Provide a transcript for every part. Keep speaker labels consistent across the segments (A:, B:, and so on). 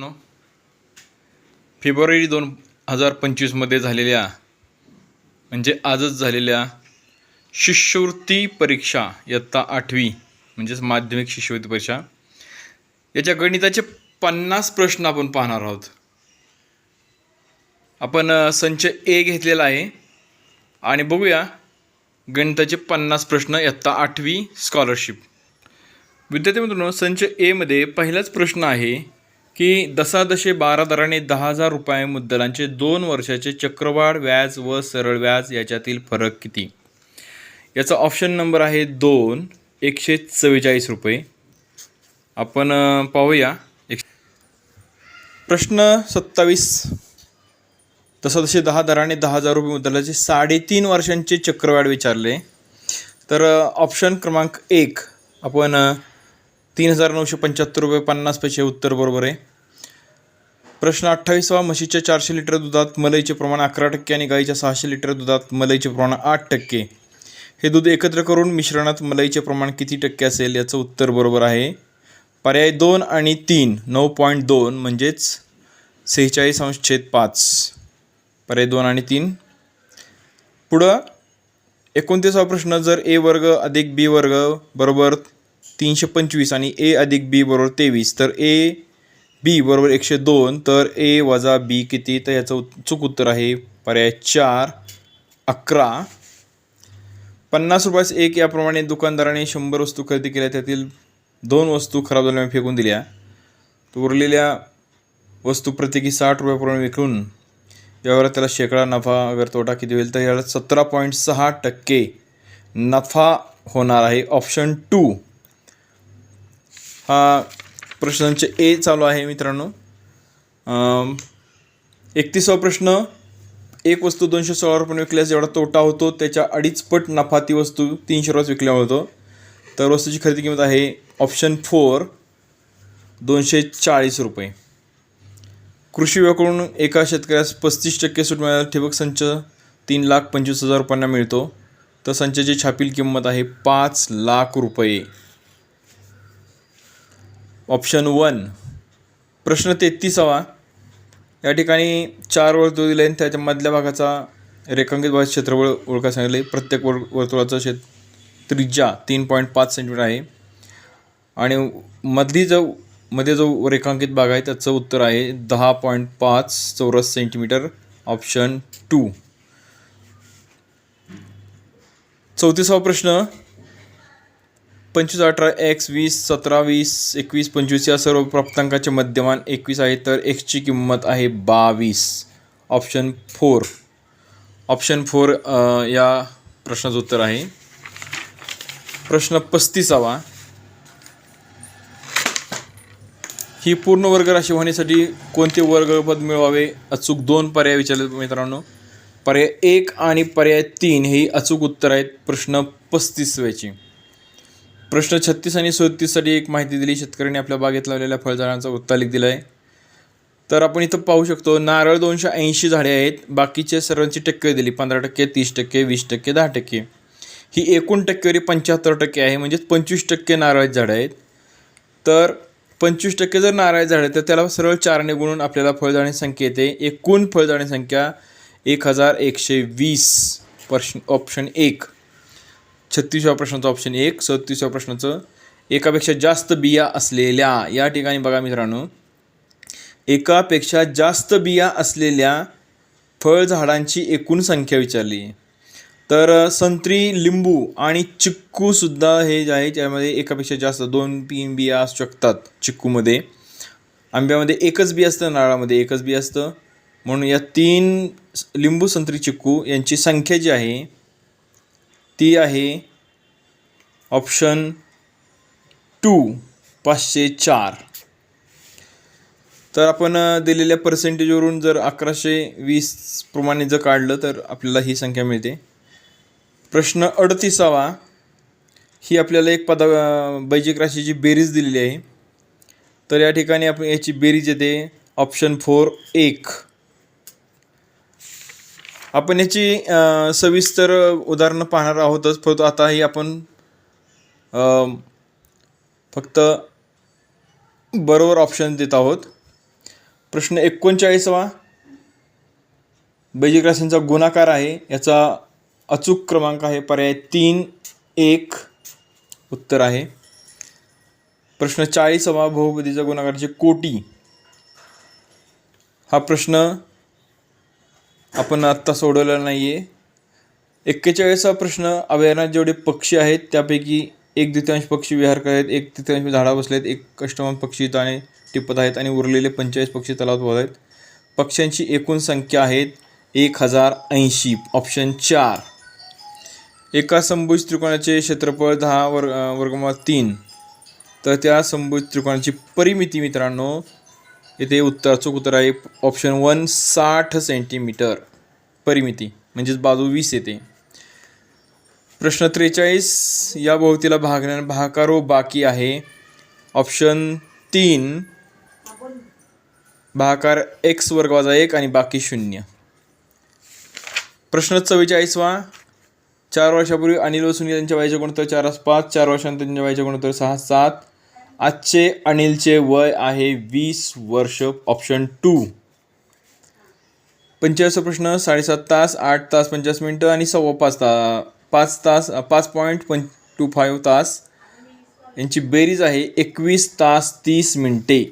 A: मित्रांनो फेब्रुवारी दोन हजार पंचवीसमध्ये झालेल्या म्हणजे आजच झालेल्या शिष्यवृत्ती परीक्षा इयत्ता आठवी म्हणजेच माध्यमिक शिष्यवृत्ती परीक्षा याच्या गणिताचे पन्नास प्रश्न आपण पाहणार आहोत. आपण संच ए घेतलेला आहे आणि बघूया गणिताचे पन्नास प्रश्न इयत्ता आठवी स्कॉलरशिप विद्यार्थी मित्रांनो संच एमध्ये पहिलाच प्रश्न आहे की दसादशे बारा दराने दहा हजार रुपये मुद्दलांचे दोन वर्षाचे चक्रवाढ व्याज व सरळ व्याज याच्यातील फरक किती? याचा ऑप्शन नंबर आहे दोन एकशे चव्वेचाळीस रुपये. आपण पाहूया. एक प्रश्न सत्तावीस. दसादशे दहा दराने दहा हजार रुपये मुद्दलाचे साडेतीन वर्षांचे चक्रवाढ विचारले. तर ऑप्शन क्रमांक एक आपण तीन हजार नऊशे पंच्याहत्तर रुपये पन्नास पैसे उत्तर बरोबर आहे. प्रश्न अठ्ठावीसवा म्हशीच्या चारशे लिटर दुधात मलईचे प्रमाण अकरा टक्के आणि गाईच्या सहाशे लिटर दुधात मलईचे प्रमाण आठ टक्के. हे दूध एकत्र करून मिश्रणात मलईचे प्रमाण किती टक्के असेल याचं उत्तर बरोबर आहे. पर्याय दोन आणि तीन नऊ पॉईंट दोन म्हणजेच सेहेचाळीस अंश छेद पाच. पर्याय दोन आणि तीन. पुढं एकोणतीसावा प्रश्न जर ए वर्ग अधिक बी वर्ग बरोबर तीनशे पंचवीस आणि ए अधिक बी बरोबर तेवीस तर ए बी बरोबर एकशे दोन तर ए वजा बी किती? तर याचं चूक उत्तर आहे पर्याय चार अकरा. पन्नास रुपयास एक याप्रमाणे दुकानदाराने शंभर वस्तू खरेदी केल्या. त्यातील दोन वस्तू खराब झाल्यामुळे फेकून दिल्या. तर उरलेल्या वस्तू प्रत्येकी साठ रुपयाप्रमाणे विकून यावर त्याला शेकडा नफा अगर तोटा किती होईल? तर याला सतरा पॉईंट सहा टक्के नफा होणार आहे. ऑप्शन टू हा प्रश्नांचे ए चालू आहे मित्रांनो. एकतीसावा प्रश्न एक वस्तू दोनशे सोळा रुपये विकल्यास जेवढा तोटा होतो त्याच्या अडीच पट नफा ती वस्तू तीनशे रुपयात विकल्या होतो. तर वस्तूची खरेदी किंमत आहे ऑप्शन फोर दोनशे चाळीस रुपये. कृषी विभागाकडून एका शेतकऱ्यास पस्तीस टक्के सूट मिळाल्यास ठिबक संच तीन लाख पंचवीस हजार रुपयांना मिळतो. तर संचाची छापील किंमत आहे पाच लाख रुपये. Option one. प्रश्न तेहतीसावा. या ठिकाणी चार वर्तुळ दिले आणि त्याच्या मधल्या भागाचा रेखांकित भागाचे क्षेत्रफळ ओळखा सांगितले. प्रत्येक वर वर्तुळाचं क्षेत्र त्रिज्या तीन पॉईंट पाच सेंटीमीटर आहे. आणि मधली जो मध्ये जो रेखांकित भाग आहे त्याचं उत्तर आहे दहा पॉईंट पाच चौरस सेंटीमीटर ऑप्शन टू चौतीसावा प्रश्न पंचवीस अठरा एक्स वीस सतरा वीस एकवीस पंचवीस या सर्व प्राप्तांकाचे मध्यमान एकवीस आहे तर एक्सची किंमत आहे बावीस. ऑप्शन फोर ऑप्शन फोर या प्रश्नाचं उत्तर आहे. प्रश्न पस्तीसावा. ही पूर्ण वर्ग राशी होण्यासाठी कोणते वर्गपद मिळवावे? अचूक दोन पर्याय विचारले मित्रांनो. पर्याय एक आणि पर्याय तीन हे अचूक उत्तर आहेत. प्रश्न पस्तीसव्याची प्रश्न छत्तीस आणि सदतीससाठी एक माहिती दिली. शेतकऱ्यांनी आपल्या बागेत लावलेल्या फळझाडांचा उत्तालिक दिला आहे तर आपण इथं पाहू शकतो नारळ दोनशे ऐंशी झाडे आहेत. बाकीचे सर्वांची टक्केवारी दिली. पंधरा टक्के तीस टक्के वीस टक्के दहा टक्के. ही एकूण टक्केवारी पंच्याहत्तर टक्के आहे. म्हणजेच पंचवीस टक्के नारळाची झाडं आहेत. तर पंचवीस टक्के जर नारळ झाड आहे तर त्याला सरळ चारने गुणून आपल्याला फळझाडांची संख्या येते. एकूण फळझाडांची संख्या एक हजार एकशे वीस. पर्श ऑप्शन एक. छत्तीसव्या प्रश्नाचं ऑप्शन एक सदतीसव्या प्रश्नाचं एकापेक्षा जास्त बिया असलेल्या या ठिकाणी बघा मित्रांनो. एकापेक्षा जास्त बिया असलेल्या फळझाडांची एकूण संख्या विचारली. तर संत्री लिंबू आणि चिक्कूसुद्धा हे जे आहे त्यामध्ये एकापेक्षा जास्त दोन तीन बिया असू शकतात चिक्कूमध्ये. आंब्यामध्ये एकच बी असतं नारळामध्ये एकच बी असतं. म्हणून या तीन लिंबू संत्री चिक्कू यांची संख्या जी आहे ती आहे ऑप्शन टू पाचशे चार. तर आपण दिलेल्या पर्सेंटेजवरून जर अकराशे वीस प्रमाणे जर काढलं तर आपल्याला ही संख्या मिळते. प्रश्न अडतीसावा. ही आपल्याला एक पदा बैजिक राशीची बेरीज दिलेली आहे. तर या ठिकाणी आपण याची बेरीज येते. ऑप्शन फोर एक. आपण याची सविस्तर उदाहरणं पाहणार आहोतच परंतु आता ही आपण फक्त बरोबर ऑप्शन देत आहोत. प्रश्न एकोणचाळीसवा. बेजिक राशींचा गुणाकार आहे. याचा अचूक क्रमांक आहे. पर्याय तीन एक उत्तर आहे. प्रश्न चाळीसवा. बहुपदीचा गुणाकारचे कोटी. हा प्रश्न आपण आत्ता सोडवलं नाही आहे एक्केचाळीसवा प्रश्न अभयारण्यात जेवढे पक्षी आहेत त्यापैकी एक द्वितीयांश पक्षी विहार करत आहेत एक तृतीयांश झाडा बसलेत एक कष्टमान पक्षी दाणे टिपत आहेत आणि उरलेले पंचेचाळीस पक्षी तलावात पोहत आहेत. पक्ष्यांची एकूण संख्या आहेत एक हजार ऐंशी ऑप्शन चार. एका संभुज त्रिकोणाचे क्षेत्रफळ दहा वर्ग वर्गमा तीन. तर त्या संभुज त्रिकोणाची परिमिती मित्रांनो इथे उत्तर अचूक उत्तर आहे. ऑप्शन वन साठ सेंटीमीटर परिमिती म्हणजेच बाजू वीस येते. प्रश्न त्रेचाळीस या भोवतीला भागण्या भाकारो बाकी आहे. ऑप्शन तीन भाकार एक्स वर्ग वाजा एक आणि बाकी शून्य. प्रश्न चव्वेचाळीसवा चार वर्षापूर्वी अनिल व सुनील यांच्या वयाचे गुणोत्तर चार पाच चार वर्षांतर त्यांच्या वयाचे गुणोत्तर सहा सात आजचे अनिलचे वय आहे वीस वर्ष ऑप्शन टू पंचेचाळीसचा प्रश्न साडेसात तास आठ तास पंचवीस मिनटं आणि सव्वा पाच ता पाच तास पाच पॉईंट पं टू फाईव्ह तास. यांची बेरीज आहे एकवीस तास तीस मिनटे.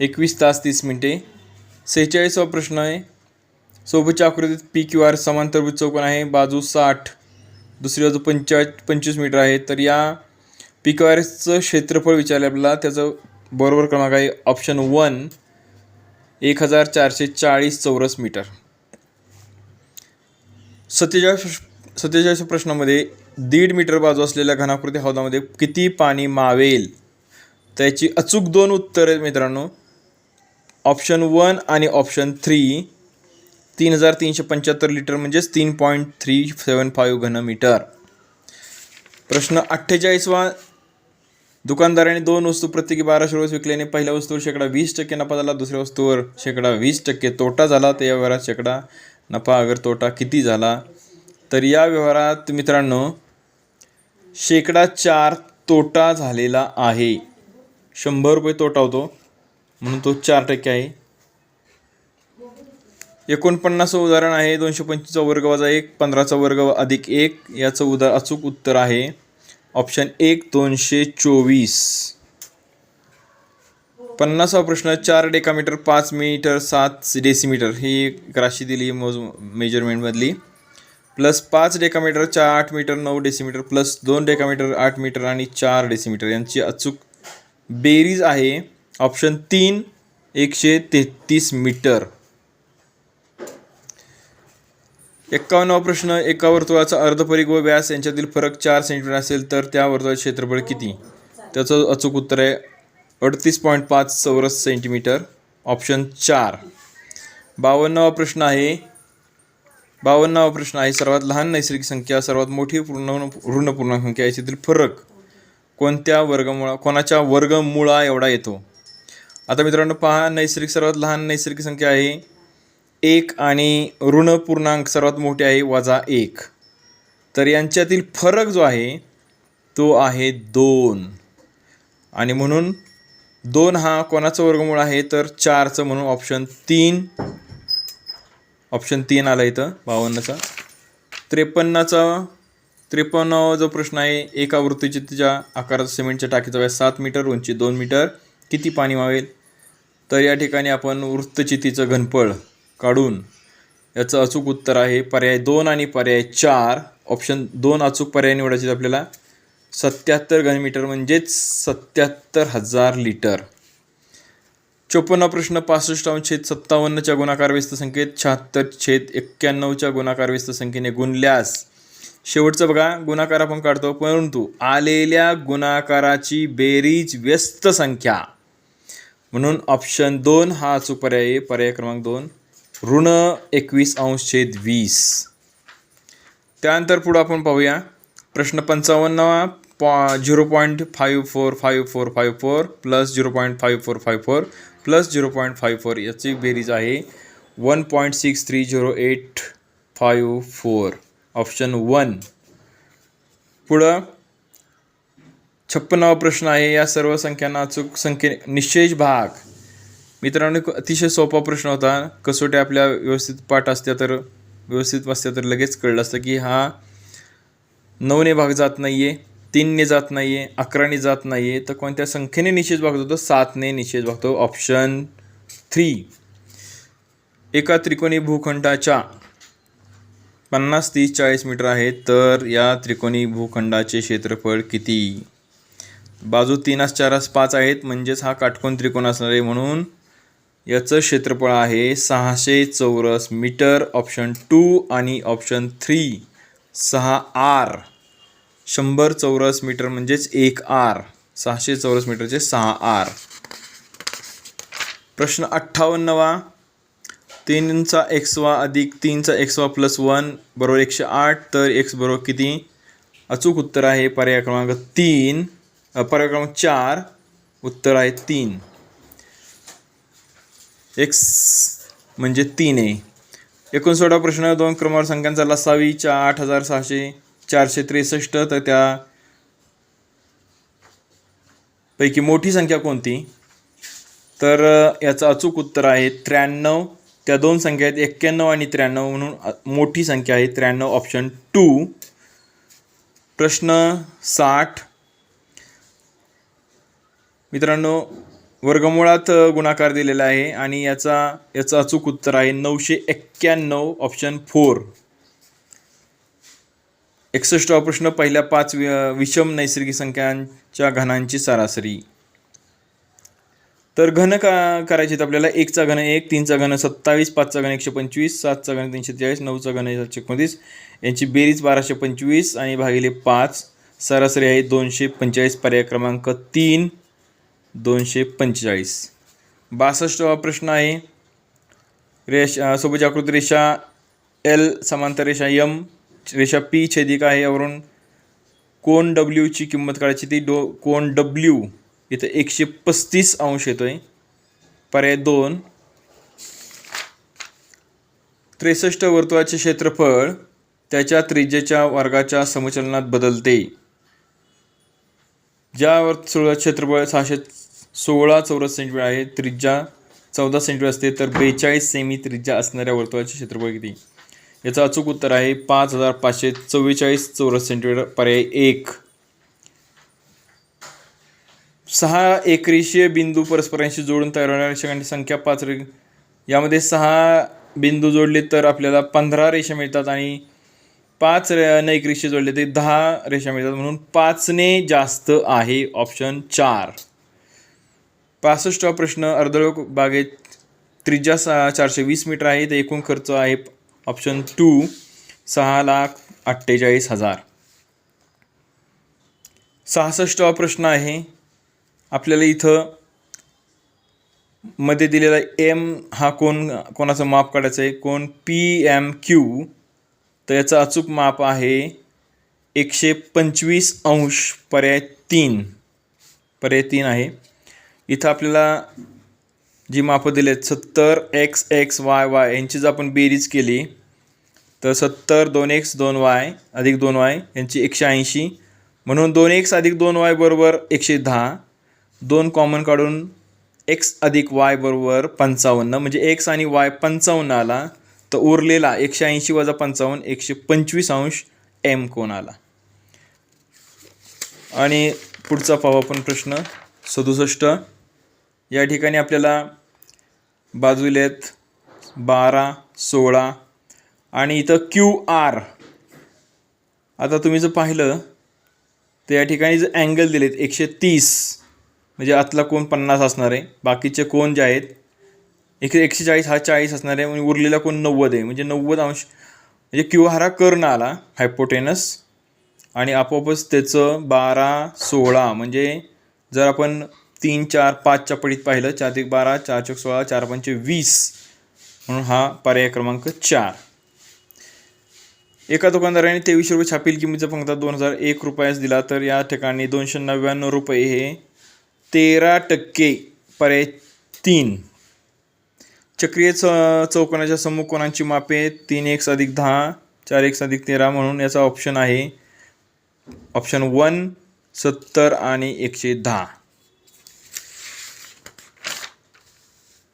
A: एकवीस तास तीस मिनटे. सेहेचाळीसवा प्रश्न आहे. सोबतच्या आकृतीत पी क्यू आर समांतरभूत चौकोन आहे. बाजू साठ. दुसरी बाजू पंचा पंचवीस मीटर आहे. तर या पी क्षेत्रफळ विचारलं आपल्याला त्याचं बरोबर क्रमांक आहे ऑप्शन वन एक हजार चारशे चाळीस चौरस मीटर. सत्तेचाळीस सत्तेचाळीस प्रश्नामध्ये दीड मीटर बाजू असलेल्या घनाकृती हौदामध्ये किती पाणी मावेल? त्याची अचूक दोन उत्तरे आहेत मित्रांनो. ऑप्शन वन आणि ऑप्शन थ्री तीन हजार तीनशे पंच्याहत्तर लिटर म्हणजेच तीन पॉईंट थ्री सेवन फाईव्ह घनमीटर. प्रश्न अठ्ठेचाळीसवा दुकानदाराने दोन वस्तू प्रत्येकी बाराशे रोज विकल्याने पहिल्या वस्तूवर शेकडा वीस टक्के नफा झाला. दुसऱ्या वस्तूवर शेकडा वीस टक्के तोटा झाला. तर या व्यवहारात शेकडा नफा अगर तोटा किती झाला? तर या व्यवहारात मित्रांनो शेकडा चार तोटा झालेला आहे. शंभर रुपये तोटा होतो. म्हणून तो चार टक्के आहे. एकोणपन्नासचं उदाहरण आहे. दोनशे पंचवीसचा वर्ग वजा एक पंधराचा वर्ग अधिक एक. याचं उदा अचूक उत्तर आहे. ऑप्शन एक दोनशे चोवीस. पन्नासावा प्रश्न चार डेकामीटर पाच मीटर सात डेसिमीटर. ही एक राशी दिली मोज मेजरमेंटमधली. प्लस पाच डेकामीटर चार आठ मीटर नऊ डेसिमीटर. प्लस दोन डेकामीटर आठ मीटर आणि चार डेसिमीटर. यांची अचूक बेरीज आहे. ऑप्शन तीन एकशे तेहतीस मीटर. एक्कावन्नावा प्रश्न एका वर्तुळाचा अर्धपरिघ व व्यास यांच्यातील फरक चार सेंटीमीटर असेल तर त्या वर्तुळाचे क्षेत्रफळ किती? त्याचं अचूक उत्तर आहे अडतीस पॉईंट पाच चौरस सेंटीमीटर ऑप्शन चार. बावन्नावा प्रश्न आहे बावन्नावा प्रश्न आहे सर्वात लहान नैसर्गिक संख्या सर्वात मोठी पूर्ण ऋण पूर्णांक संख्या याच्यातील फरक कोणत्या वर्गमुळा कोणाच्या वर्गमुळा एवढा येतो? आता मित्रांनो पहा नैसर्गिक सर्वात लहान नैसर्गिक संख्या आहे एक आणि ऋण पूर्णांक सर्वात मोठे आहे वजा एक. तर यांच्यातील फरक जो आहे तो आहे दोन. आणि म्हणून दोन हा कोणाचं वर्गमूळ आहे? तर चारचं म्हणून ऑप्शन तीन. ऑप्शन तीन आला इथं बावन्नचा. त्रेपन्नाचा त्रेपन्नावा जो प्रश्न आहे एका वृत्तचित्तीच्या आकाराचा सिमेंटच्या टाकीचा व्यास सात मीटर उंची दोन मीटर. किती पाणी मावेल तर या ठिकाणी आपण वृत्तचितीचं घनफळ काढून याचं अचूक उत्तर आहे. पर्याय दोन आणि पर्याय चार. ऑप्शन दोन अचूक पर्याय निवडायचे आपल्याला. सत्याहत्तर घनमीटर म्हणजेच सत्याहत्तर हजार लिटर. चोपन्न प्रश्न पासष्ट छेद सत्तावन्नच्या गुणाकार व्यस्त संख्येत. शहात्तर छेद एक्क्याण्णवच्या गुणाकार व्यस्त संख्येने गुणल्यास शेवटचं बघा. गुणाकार आपण काढतो. परंतु आलेल्या गुणाकाराची बेरीज व्यस्त संख्या. म्हणून ऑप्शन दोन हा अचूक पर्याय आहे. पर्याय क्रमांक दोन. ऋण एकवीस अंश छेद वीस. त्यानंतर पुढं आपण पाहूया. प्रश्न पंचावन्न पॉ zero point five four five four five four plus zero point five four five four plus zero point five four याची बेरीज आहे one point six three zero eight five four. Option one. पुढं छप्पन्नावा प्रश्न आहे. या सर्व संख्यांना अचूक संख्ये निश्चय भाग. मित्रांनो अतिशय सोपा प्रश्न होता. कसोट्या आपल्या व्यवस्थित पाठ असत्या तर व्यवस्थित वाचत्या तर लगेच कळलं असतं की हा नऊने भाग जात नाही आहे तीनने जात नाही आहे अकराने जात नाही आहे तर कोणत्या संख्येने निषेध भागतो तर सातने निषेध भागतो ऑप्शन थ्री एका त्रिकोणी भूखंडाच्या पन्नास तीस चाळीस मीटर आहे तर या त्रिकोणी भूखंडाचे क्षेत्रफळ किती? बाजू तीनास चारास पाच आहेत म्हणजेच हा काटकोन त्रिकोण असणार आहे म्हणून याचं क्षेत्रफळ आहे सहाशे चौरस मीटर ऑप्शन टू आणि ऑप्शन थ्री सहा आर शंभर चौरस मीटर म्हणजेच एक आर सहाशे चौरस मीटरचे सहा आर प्रश्न अठ्ठावन्नवा. तीनचा एक्सवा अधिक तीनचा एक्सवा प्लस वन बरोबर एकशे आठ तर एक्स बरोबर किती? अचूक उत्तर आहे पर्याय क्रमांक तीन. पर्याय क्रमांक चार उत्तर आहे तीन. एक्स म्हणजे तीन आहे. एकोणसोळा प्रश्न दोन क्रमांक संख्यांचा लसावीच्या आठ हजार सहाशे चारशे त्रेसष्ट. तर त्या पैकी मोठी संख्या कोणती? तर याचं अचूक उत्तर आहे त्र्याण्णव. त्या दोन संख्या आहेत एक्क्याण्णव आणि त्र्याण्णव म्हणून मोठी संख्या आहे त्र्याण्णव ऑप्शन टू प्रश्न साठ. मित्रांनो वर्गमुळात गुणाकार दिलेला आहे आणि याचा याचं अचूक उत्तर आहे नऊशे एक्क्याण्णव ऑप्शन फोर एकसष्टवा प्रश्न पहिल्या पाच वि विषम नैसर्गिक संख्यांच्या घनांची सरासरी. तर घन का करायचे आहेत आपल्याला एकचा घन एक तीनचा घन सत्तावीस पाचचा घन एकशे पंचवीस सातचा घन तीनशे चाळीस नऊचा घन सातशे एकोणतीस. यांची बेरीज बाराशे पंचवीस आणि भागिले पाच. सरासरी आहे दोनशे पंचेचाळीस पर्याय क्रमांक तीन. दोनशे पंचेचाळीस. बासष्टवा प्रश्न आहे रेष सोबत आकृती रेषा एल समांतर रेषा यम रेषा पी छेदिका आहे यावरून कोण डब्ल्यूची किंमत काढायची ती डो कोण डब्ल्यू इथं एकशे पस्तीस अंश येतो आहे पर्याय दोन. त्रेसष्ट वर्तुळाचे क्षेत्रफळ त्याच्या त्रिज्येच्या वर्गाच्या समचलनात बदलते. ज्या वर्तुळाचे क्षेत्रफळ सहाशे सोळा चौरस सेंटीमीटर आहे त्रिज्या चौदा सेंटीमीटर असते तर बेचाळीस सेमी त्रिज्या असणाऱ्या वर्तुळाचे क्षेत्रफळ किती? याचं अचूक उत्तर आहे पाच हजार पाचशे चव्वेचाळीस चौरस सेंटीमीटर पर्याय एक. सहा एकरेषीय बिंदू परस्परांशी जोडून तयार होणाऱ्या रेषांची संख्या पाच रे यामध्ये सहा बिंदू जोडले तर आपल्याला पंधरा रेषा मिळतात आणि पाच रे- रेषे जोडले ते दहा रेषा मिळतात म्हणून पाचने जास्त आहे ऑप्शन चार. पासष्टवा प्रश्न अर्धलोक बागेत त्रिज्या सहा चारशे वीस मीटर आहे तर एकूण खर्च आहे ऑप्शन टू सहा लाख अठ्ठेचाळीस हजार. सहासष्टवा प्रश्न आहे आपल्याला इथं मध्ये दिलेला एम हा कोण कोणाचं माप काढायचं आहे? कोण? पी एम क्यू तर याचं अचूक माप आहे एकशे पंचवीस अंश पर्याय तीन. पर्याय तीन आहे. इथं आपल्याला जी मापं दिली आहेत सत्तर एक्स एक्स वाय वाय यांची जर आपण बेरीज केली. तर सत्तर दोन एक्स दोन वाय अधिक दोन वाय यांची एकशे ऐंशी. म्हणून दोन एक्स अधिक दोन वाय बरोबर एकशे दहा. दोन कॉमन काढून एक्स अधिक वाय बरोबर पंचावन्न. म्हणजे एक्स आणि वाय पंचावन्न आला तर उरलेला एकशे ऐंशी वजा पंचावन्न एकशे पंचवीस अंश एम कोण आला? आणि पुढचा पाहू आपण प्रश्न सदुसष्ट. या ठिकाणी आपल्याला बाजूलेत बारा सोळा आणि इथं क्यू आर. आता तुम्ही जर पाहिलं तर या ठिकाणी जर अँगल दिलेत एकशे तीस म्हणजे आतला कोण पन्नास असणार आहे. बाकीचे कोण जे आहेत एक एकशे चाळीस हा चाळीस असणार आहे म्हणजे उरलेला कोण नव्वद आहे? म्हणजे नव्वद अंश. म्हणजे क्यू आर हा कर्ण आला हायपोटेनस आणि आपोआपच त्याचं बारा सोळा म्हणजे जर आपण तीन चार पाचच्या पडीत पाहिलं चार एक बारा चार चौक सोळा चार पंचे वीस म्हणून हा पर्याय क्रमांक चार. एका दुकानदाराने तेवीसशे रुपये छापील किमतीचा पंक्ता दोन हजार एक रुपयास दिला तर या ठिकाणी दोनशे नव्याण्णव रुपये हे तेरा टक्के पर्याय तीन. चक्रीय च चौकोनाच्या समूहकोनांची मापे? तीन एक्स अधिक दहा चार एक्स अधिक तेरा म्हणून याचा ऑप्शन आहे. ऑप्शन वन सत्तर आणि एकशे दहा.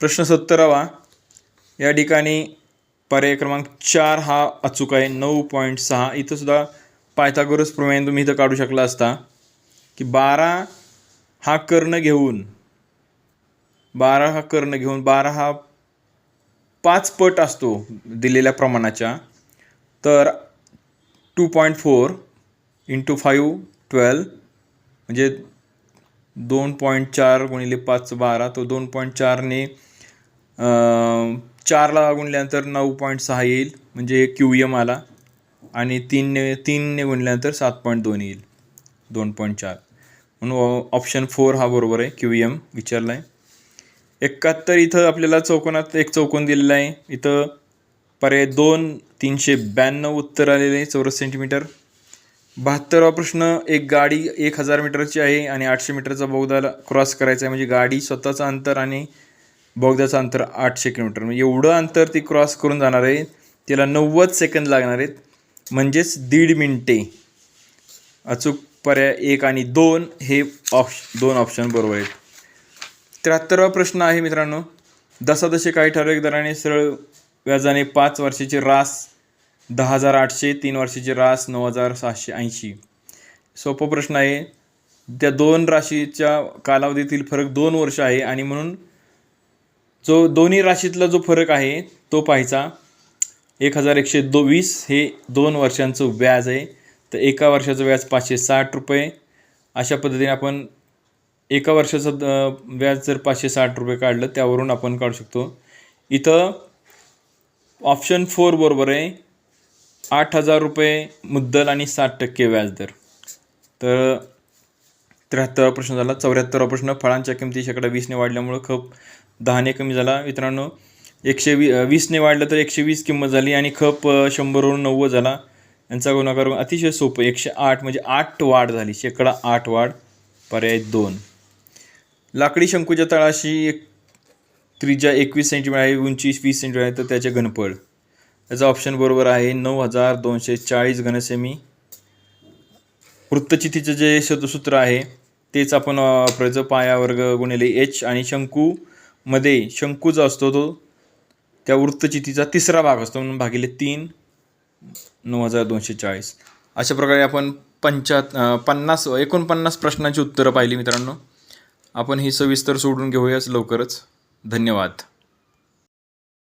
A: प्रश्न सत्तरावा. या ठिकाणी पर्याय क्रमांक चार हा अचूक आहे. नऊ पॉईंट सहा. इथंसुद्धा पायथागोरस प्रमाणे तुम्ही इथं काढू शकला असता. की बारा हा कर्ण घेऊन बारा हा कर्ण घेऊन बारा हा पाच पट असतो दिलेल्या प्रमाणाच्या. तर two point four into five twelve म्हणजे दोन पॉईंट चार गुणिले पाच बारा तो दोन पॉईंट चारने चारला गुणल्यानंतर नऊ पॉईंट सहा येईल म्हणजे क्यू एम आला. आणि तीनने तीनने गुणल्यानंतर सात पॉईंट दोन येईल दोन पॉईंट चार. म्हणून ऑप्शन फोर हा बरोबर आहे क्यू एम विचारला आहे एकाहत्तर इथं आपल्याला चौकोनात एक चौकोन दिलेला आहे. इथं पर्याय दोन तीनशे ब्याण्णव उत्तर आलेले आहे चौरस सेंटीमीटर बहात्तरावा प्रश्न एक गाडी एक हजार मीटरची आहे आणि आठशे मीटरचा बोगदा क्रॉस करायचा आहे. म्हणजे गाडी स्वतःचं अंतर आणि बोगद्याचं अंतर आठशे किलोमीटर. म्हणजे एवढं अंतर ती क्रॉस करून जाणार आहे. तिला नव्वद सेकंद लागणार आहेत. म्हणजेच दीड मिनटे. अचूक पर्याय एक आणि दोन हे ऑप्श दोन ऑप्शन बरोबर आहेत. त्र्याहत्तरावा प्रश्न आहे मित्रांनो. दसादशे काही ठराविक दराने सरळ व्याजाने पाच वर्षाची रास दहा हजार आठशे तीन वर्षाची रास नऊ हजार सहाशे ऐंशी. सोपा प्रश्न आहे. त्या दोन राशीच्या कालावधीतील फरक दोन वर्ष आहे आणि म्हणून जो दोन्ही राशीतला जो फरक आहे तो पाहायचा. एक हजार एकशे दो वीस हे दोन वर्षांचं व्याज आहे. तर एका वर्षाचं व्याज पाचशे साठ रुपये. अशा पद्धतीने आपण एका वर्षाचं द- व्याज जर पाचशे साठ रुपये काढलं त्यावरून आपण काढू शकतो. इथं ऑप्शन फोर बरोबर आहे. आठ हजार रुपये मुद्दल आणि साठ टक्के व्याजदर तर त्र्याहत्तरावा प्रश्न झाला. चौऱ्याहत्तरावा प्रश्न फळांच्या किमती शेकडा वीसने वाढल्यामुळं खप दहाने कमी झाला. मित्रांनो एकशे वी वीसने वाढलं तर एकशे वीस किंमत झाली आणि खप शंभरवरून नव्वद झाला. यांचा गुणाकार अतिशय सोपं एकशे आठ म्हणजे आठ वाढ झाली. शेकडा आठ वाढ पर्याय दोन. लाकडी शंकूच्या तळाशी एक त्रिज्या एकवीस सेंटीमीटर आहे उंची वीस सेंटीमीटर आहे तर त्याचे घनफळ. याचा ऑप्शन बरोबर आहे नऊ हजार दोनशे चाळीस घनसेमी. वृत्तचितीचं जे शतसूत्र आहे तेच आपण वापरायचं पाया वर्ग गुणिले एच आणि शंकूमध्ये शंकू जो असतो तो त्या वृत्तचितीचा तिसरा भाग असतो म्हणून भागिले तीन नऊ हजार दोनशे चाळीस. अशा प्रकारे आपण पंचात पन्नास एकोणपन्नास प्रश्नांची उत्तरं पाहिली मित्रांनो. आपण ही सविस्तर सोडून घेऊयाच लवकरच. धन्यवाद.